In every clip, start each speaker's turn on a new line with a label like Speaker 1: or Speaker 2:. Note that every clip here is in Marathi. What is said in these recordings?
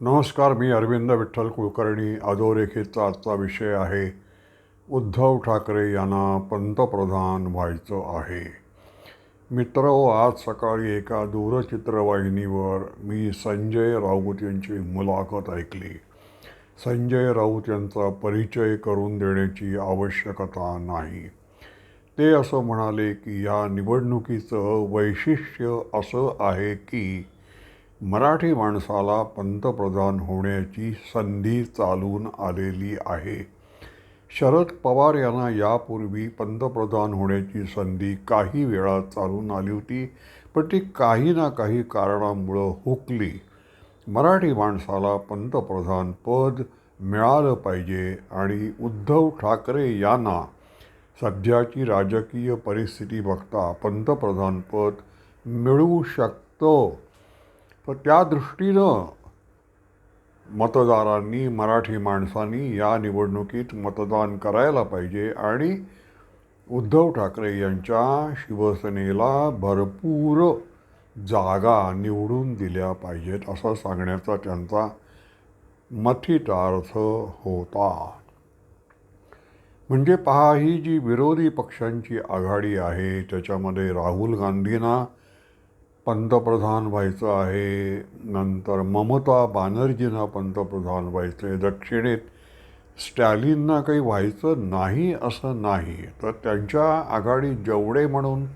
Speaker 1: नमस्कार मी अरविंद विठ्ठल कुलकर्णी. अधोरेखितचा आजचा विषय आहे उद्धव ठाकरे यांना पंतप्रधान व्हायचं आहे. मित्र आज सकाळी एका दूरचित्रवाहिनीवर मी संजय राऊत यांची मुलाखत ऐकली. संजय राऊत यांचा परिचय करून देण्याची आवश्यकता नाही. ते असं म्हणाले की या निवडणुकीचं वैशिष्ट्य असं आहे की मराठी माणसाला पंतप्रधान होण्याची संधी चालून आलेली आहे. शरद पवार यांना यापूर्वी पंतप्रधान होण्याची संधी काही वेळा चालून आली होती पण ती काही ना काही कारणामुळं हुकली. मराठी माणसाला पंतप्रधान पद मिळालं पाहिजे आणि उद्धव ठाकरे यांना सध्याची राजकीय परिस्थिती बघता पंतप्रधानपद मिळू शकतं. तर त्या दृष्टीनं मतदारांनी मराठी माणसांनी या निवडणुकीत मतदान करायला पाहिजे आणि उद्धव ठाकरे यांच्या शिवसेनेला भरपूर जागा निवडून दिल्या पाहिजेत असं सांगण्याचा त्यांचा मथितार्थ होता. म्हणजे पहा ही जी विरोधी पक्षांची आघाडी आहे त्याच्यामध्ये राहुल गांधींना पंतप्रधान व्हायचं आहे. नंतर ममता बॅनर्जींना पंतप्रधान व्हायचं आहे दक्षिणेत स्टॅलिनना काही व्हायचं नाही असं नाही. तर त्यांच्या आघाडीत जेवढे म्हणून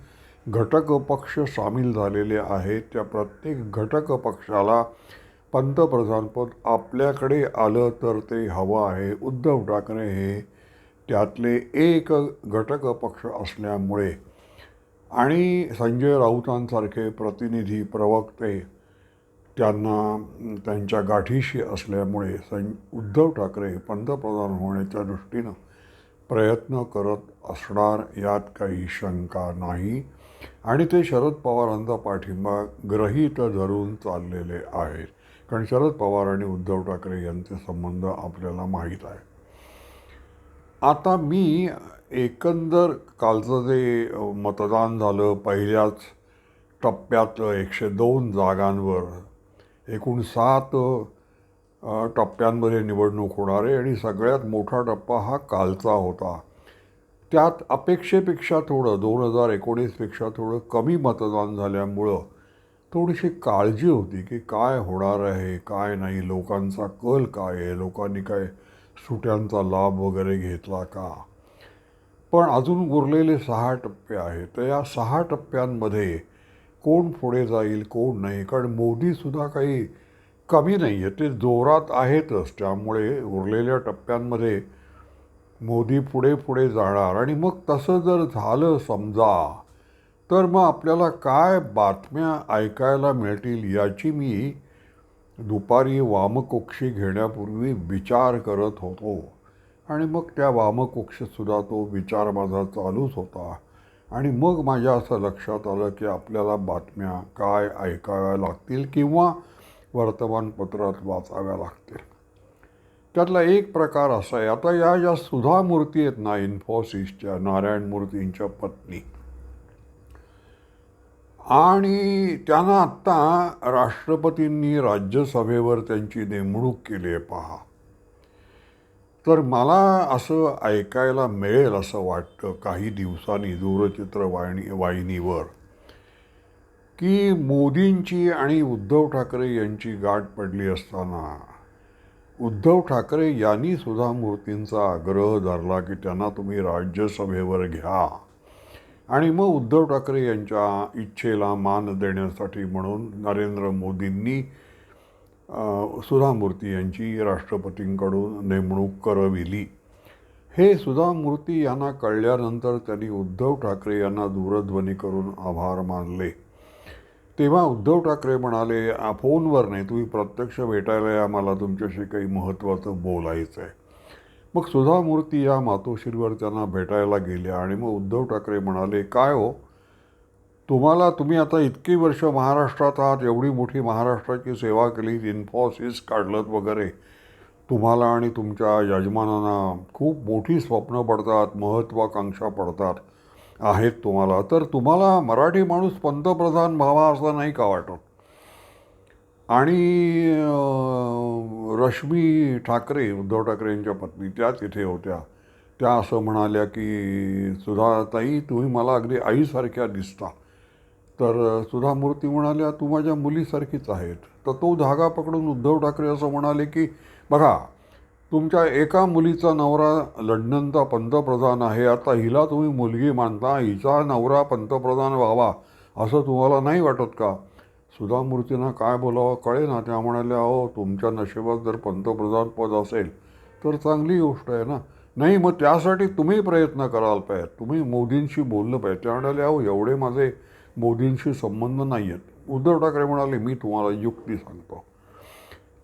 Speaker 1: घटक पक्ष सामील झालेले आहेत त्या प्रत्येक घटक पक्षाला पंतप्रधानपद आपल्याकडे आलं तर ते हवं आहे. उद्धव ठाकरे हे त्यातले एक घटक पक्ष असल्यामुळे आणि संजय राऊतांसारखे प्रतिनिधी प्रवक्ते त्यांना त्यांच्या गाठीशी असल्यामुळे सं उद्धव ठाकरे पंतप्रधान होण्याच्या दृष्टीनं प्रयत्न करत असणार यात काही शंका नाही. आणि ते शरद पवारांचा पाठिंबा ग्रहीत धरून चाललेले आहेत. कारण शरद पवार आणि उद्धव ठाकरे यांचे संबंध आपल्याला माहीत आहे. आता मी एकंदर कालचं जे मतदान झालं पहिल्याच टप्प्यात एकशे दोन जागांवर एकूण सात टप्प्यांमध्ये निवडणूक होणार आहे आणि सगळ्यात मोठा टप्पा हा कालचा होता. त्यात अपेक्षेपेक्षा थोडं दोन हजार एकोणीसपेक्षा थोडं कमी मतदान झाल्यामुळं थोडीशी काळजी होती की काय होणार आहे काय नाही लोकांचा कल काय आहे लोकांनी काय सुट्यांचा लाभ वगैरे घेतला का? पण अजून उरलेले सहा टप्पे आहेत. तर या सहा टप्प्यांमध्ये कोण पुढे जाईल कोण नाही? कारण मोदीसुद्धा काही कमी नाही आहे ते जोरात आहेतच. त्यामुळे उरलेल्या टप्प्यांमध्ये मोदी पुढे पुढे जाणार. आणि मग तसं जर झालं समजा तर मग आपल्याला काय बातम्या ऐकायला मिळतील याची मी दुपारी वामकोक्षी घेण्यापूर्वी विचार करत होतो. आणि मग त्या वामकोक्षीतसुद्धा तो विचार माझा चालूच होता. आणि मग माझ्या असं लक्षात आलं की आपल्याला बातम्या काय ऐकाव्या लागतील किंवा वर्तमानपत्रात वाचाव्या लागतील. त्यातला एक प्रकार असा आहे. आता या ज्या सुधा मूर्ती आहेत ना इन्फोसिसच्या नारायण मूर्तींच्या पत्नी आणि त्यांना आत्ता राष्ट्रपतींनी राज्यसभेवर त्यांची नेमणूक केली आहे पहा. तर मला असं ऐकायला मिळेल असं वाटतं काही दिवसांनी दूरचित्रवाहिनी वाहिनीवर की मोदींची आणि उद्धव ठाकरे यांची गाठ पडली असताना उद्धव ठाकरे यांनी सुद्धा मूर्तींचा आग्रह धरला की त्यांना तुम्ही राज्यसभेवर घ्या. आणि मग उद्धव ठाकरे यांच्या इच्छेला मान देण्यासाठी म्हणून नरेंद्र मोदींनी सुधा मूर्ती यांची राष्ट्रपतींकडून नेमणूक करविली. हे सुधा मूर्ती यांना कळल्यानंतर त्यांनी उद्धव ठाकरे यांना दूरध्वनी करून आभार मानले. तेव्हा उद्धव ठाकरे म्हणाले फोनवर नाही तुम्ही प्रत्यक्ष भेटायला या मला तुमच्याशी काही महत्त्वाचं बोलायचं आहे मग सुधा मूर्ती या मातोश्रीवर त्यांना भेटायला गेल्या आणि मग उद्धव ठाकरे म्हणाले काय हो? तुम्हाला तुम्ही आता इतकी वर्ष महाराष्ट्रात आहात एवढी मोठी महाराष्ट्राची सेवा केली इन्फॉसिस काढलत वगैरे. तुम्हाला आणि तुमच्या यजमानांना खूप मोठी स्वप्न पडतात महत्त्वाकांक्षा पडतात आहेत तुम्हाला. तर तुम्हाला मराठी माणूस पंतप्रधान व्हावा असं नाही का वाटत? आणि रश्मी ठाकरे उद्धव ठाकरे यांच्या पत्नी त्या तिथे होत्या. त्या असं म्हणाल्या की सुधाताई तुम्ही मला अगदी आईसारख्या दिसता. तर सुधा मूर्ती म्हणाल्या तू माझ्या मुलीसारखीच आहेत. तर तो धागा पकडून उद्धव ठाकरे असं म्हणाले की बघा तुमच्या एका मुलीचा नवरा लंडनचा पंतप्रधान आहे. आता हिला तुम्ही मुलगी मानता हिचा नवरा पंतप्रधान व्हावा असं तुम्हाला नाही वाटत का? सुधा मूर्तींना काय बोलावं कळे ना त्या म्हणाल्या अहो तुमच्या नशिबात जर पंतप्रधान पद असेल तर चांगली गोष्ट आहे ना. नाही मग त्यासाठी तुम्ही प्रयत्न कराल पाहिजे तुम्ही मोदींशी बोललं पाहिजे. त्या म्हणाले अहो एवढे माझे मोदींशी संबंध नाही आहेत उद्धव ठाकरे म्हणाले मी तुम्हाला युक्ती सांगतो.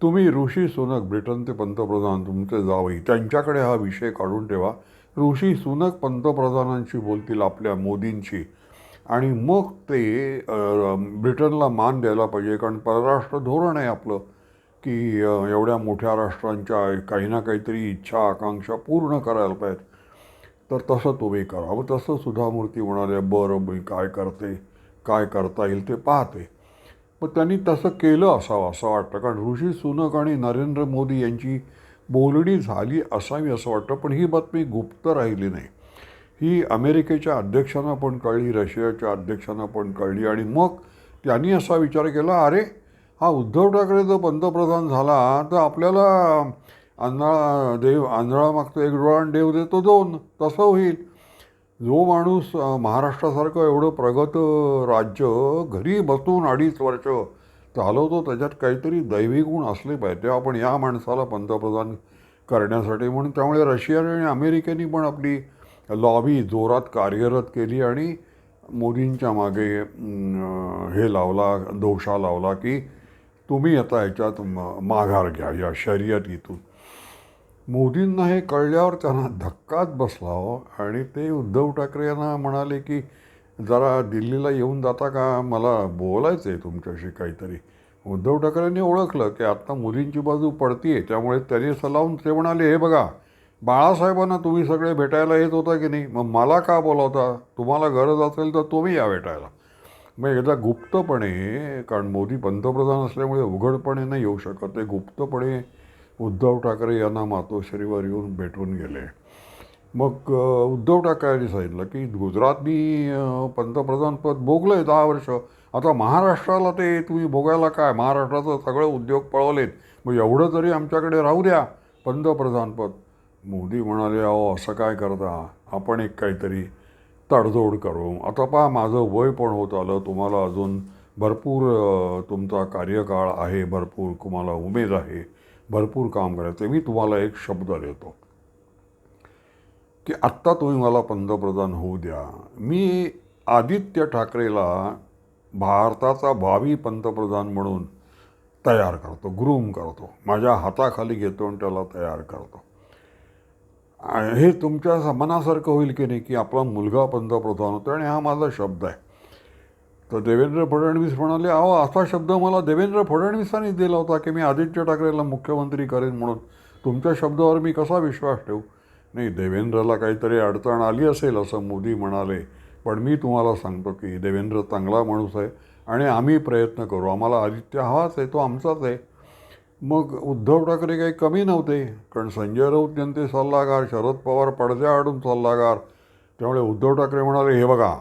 Speaker 1: तुम्ही ऋषी सुनक ब्रिटनचे पंतप्रधान तुमचे जावई त्यांच्याकडे हा विषय काढून ठेवा. ऋषी सुनक पंतप्रधानांशी बोलतील आपल्या मोदींशी. आणि मग ते ब्रिटनला मान द्यायला पाहिजे. कारण परराष्ट्र धोरण आहे आपलं की एवढ्या मोठ्या राष्ट्रांच्या काही ना काहीतरी इच्छा आकांक्षा पूर्ण करायला पाहिजेत. तर तसं तुम्ही करावं तसं सुधामूर्ती म्हणाले बरं मी काय करते काय करता येईल ते पाहते. मग त्यांनी तसं केलं असावं असं वाटतं. कारण ऋषी सुनक आणि नरेंद्र मोदी यांची बोलणी झाली असावी असं वाटतं. पण ही बातमी गुप्त राहिली नाही. ही अमेरिकेच्या अध्यक्षांना पण कळली रशियाच्या अध्यक्षांना पण कळली आणि मग त्यांनी असा विचार केला अरे हा उद्धव ठाकरे जर पंतप्रधान झाला तर आपल्याला आंधळा देव आंधळा मागतो एक डोळा आणि देव देतो दोन तसं होईल. जो माणूस महाराष्ट्रासारखं एवढं प्रगत राज्य घरी बसून अडीच वर्ष चालवतो त्याच्यात काहीतरी दैवी गुण असले पाहिजे आपण या माणसाला पंतप्रधान करण्यासाठी म्हणून. त्यामुळे रशिया आणि अमेरिकेने पण आपली लॉबी जोरात कार्यरत केली आणि मोदींच्या मागे हे लावला दोषा लावला की तुम्ही आता याच्यात माघार घ्या या शर्यतीतून मोदींना हे कळल्यावर त्यांना धक्काच बसला हो. आणि ते उद्धव ठाकरे यांना म्हणाले की जरा दिल्लीला येऊन जाता का? मला बोलायचं आहे तुमच्याशी काहीतरी. उद्धव ठाकरेंनी ओळखलं की आत्ता मोदींची बाजू पडतीये त्यामुळे त्यांनी सलावून ते म्हणाले हे बघा बाळासाहेबांना तुम्ही सगळे भेटायला येत होता की नाही? मग मला का बोलावता? तुम्हाला गरज असेल तर तुम्ही या भेटायला. मग एकदा गुप्तपणे कारण मोदी पंतप्रधान असल्यामुळे उघडपणे नाही येऊ शकत ते गुप्तपणे उद्धव ठाकरे यांना मातोश्रीवर येऊन भेटून गेले. मग उद्धव ठाकरेंनी सांगितलं की गुजरातनी पंतप्रधानपद भोगलं आहे दहा वर्ष. आता महाराष्ट्राला ते तुम्ही भोगायला काय? महाराष्ट्राचं सगळं उद्योग पळवलेत. मग एवढं तरी आमच्याकडे राहू द्या पंतप्रधानपद मोदी म्हणाले अहो असं काय करता? आपण एक काहीतरी तडजोड करू. आता पहा माझं वय पण होत आलं. तुम्हाला अजून भरपूर तुमचा कार्यकाळ आहे भरपूर तुम्हाला उमेद आहे भरपूर काम करायचं मी तुम्हाला एक शब्द देतो. की आत्ता तुम्ही मला पंतप्रधान होऊ द्या. मी आदित्य ठाकरेला भारताचा भावी पंतप्रधान म्हणून तयार करतो ग्रूम करतो. माझ्या हाताखाली घेतो आणि त्याला तयार करतो. हे तुमच्या मनासारखं होईल की नाही की आपला मुलगा पंतप्रधान होतो आणि हा माझा शब्द आहे. तर देवेंद्र फडणवीस म्हणाले अहो असा शब्द मला देवेंद्र फडणवीसांनी दिला होता की मी आदित्य ठाकरेला मुख्यमंत्री करेन म्हणून. तुमच्या शब्दावर मी कसा विश्वास ठेवू? नाही देवेंद्रला काहीतरी अडचण आली असेल असं मोदी म्हणाले. पण मी तुम्हाला सांगतो की देवेंद्र चांगला माणूस आहे आणि आम्ही प्रयत्न करू. आम्हाला आदित्य हवाच आहे तो आमचाच आहे. मग उद्धव ठाकरे काही कमी नव्हते कारण संजय राऊत यांचे सल्लागार शरद पवार पडद्याआडून सल्लागार. त्यामुळे उद्धव ठाकरे म्हणाले हे बघा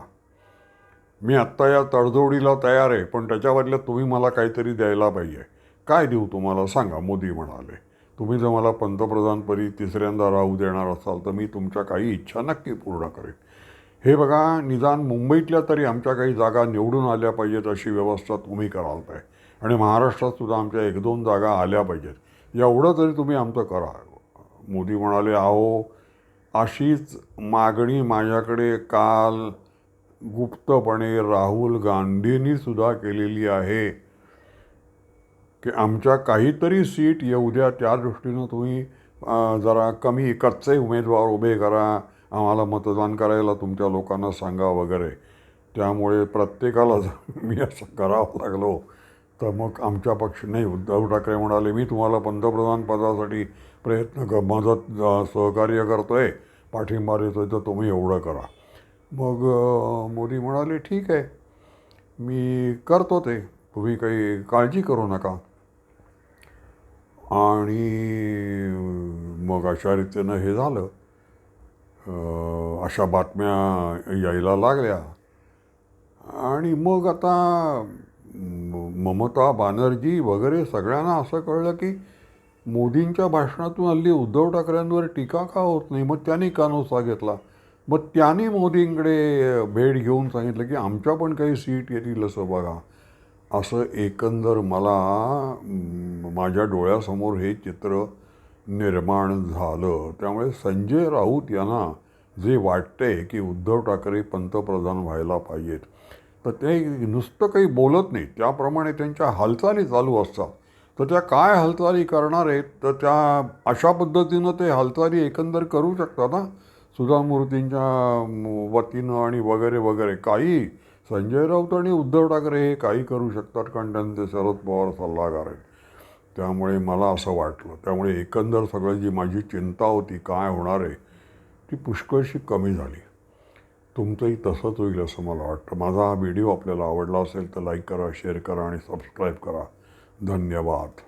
Speaker 1: मी आत्ता या तडजोडीला तयार आहे पण त्याच्या बदल्यात तुम्ही मला काहीतरी द्यायला पाहिजे. काय देऊ तुम्हाला? सांगा मोदी म्हणाले. तुम्ही जर मला पंतप्रधानपदी तिसऱ्यांदा राहू देणार असाल तर मी तुमच्या काही इच्छा नक्की पूर्ण करेन. हे बघा निदान मुंबईतल्या तरी आमच्या काही जागा निवडून आल्या पाहिजेत अशी व्यवस्था तुम्ही कराल पाहिजे आणि महाराष्ट्रात सुद्धा आमच्या एक दोन जागा आल्या पाहिजेत. एवढं तरी तुम्ही आमचं करा. मोदी म्हणाले अहो अशीच मागणी माझ्याकडे काल गुप्तपणे राहुल गांधींनी सुद्धा केलेली आहे. की आमच्या काहीतरी सीट येऊ द्या त्या दृष्टीनं तुम्ही जरा कमी कच्चे उमेदवार उभे करा. आम्हाला मतदान करायला तुमच्या लोकांना सांगा वगैरे. त्यामुळे प्रत्येकाला जर मी असं करावं लागलो. तर मग आमच्या पक्ष नाही उद्धव ठाकरे म्हणाले मी तुम्हाला पंतप्रधान पदासाठी प्रयत्न क मदत सहकार्य करतो आहे पाठिंबा देतो आहे तर तुम्ही एवढं करा. मग मोदी म्हणाले ठीक आहे मी करतो ते तुम्ही काही काळजी करू नका. आणि मग अशा रीतीनं हे झालं. अशा बातम्या यायला लागल्या. आणि मग आता ममता बॅनर्जी वगैरे सगळ्यांना असं कळलं की मोदींच्या भाषणातून हल्ली उद्धव ठाकरेंवर टीका का होत नाही? मग त्यांनी कानोसा घेतला? मग त्यांनी मोदींकडे भेट घेऊन सांगितलं की आमच्या पण काही सीट येतील असं बघा. असं एकंदर मला माझ्या डोळ्यासमोर हे चित्र निर्माण झालं. त्यामुळे संजय राऊत यांना जे वाटते की उद्धव ठाकरे पंतप्रधान व्हायला पाहिजेत तर ते नुसतं काही बोलत नाही. त्याप्रमाणे त्यांच्या हालचाली चालू असतात. तर त्या काय हालचाली करणार आहेत? तर त्या अशा पद्धतीनं ते हालचाली एकंदर करू शकतात ना सुधा मूर्तींच्या वतीनं आणि वगैरे वगैरे. काही संजय राऊत आणि उद्धव ठाकरे हे काही करू शकतात कारण त्यांचे शरद पवार सल्लागार आहेत. त्यामुळे मला असं वाटलं. त्यामुळे एकंदर सगळं जी माझी चिंता होती काय होणार आहे ती पुष्कळशी कमी झाली. तुमचंही तसंच होईल असं मला वाटतं. माझा हा व्हिडिओ आपल्याला आवडला असेल तर लाईक करा शेअर करा आणि सबस्क्राईब करा. धन्यवाद.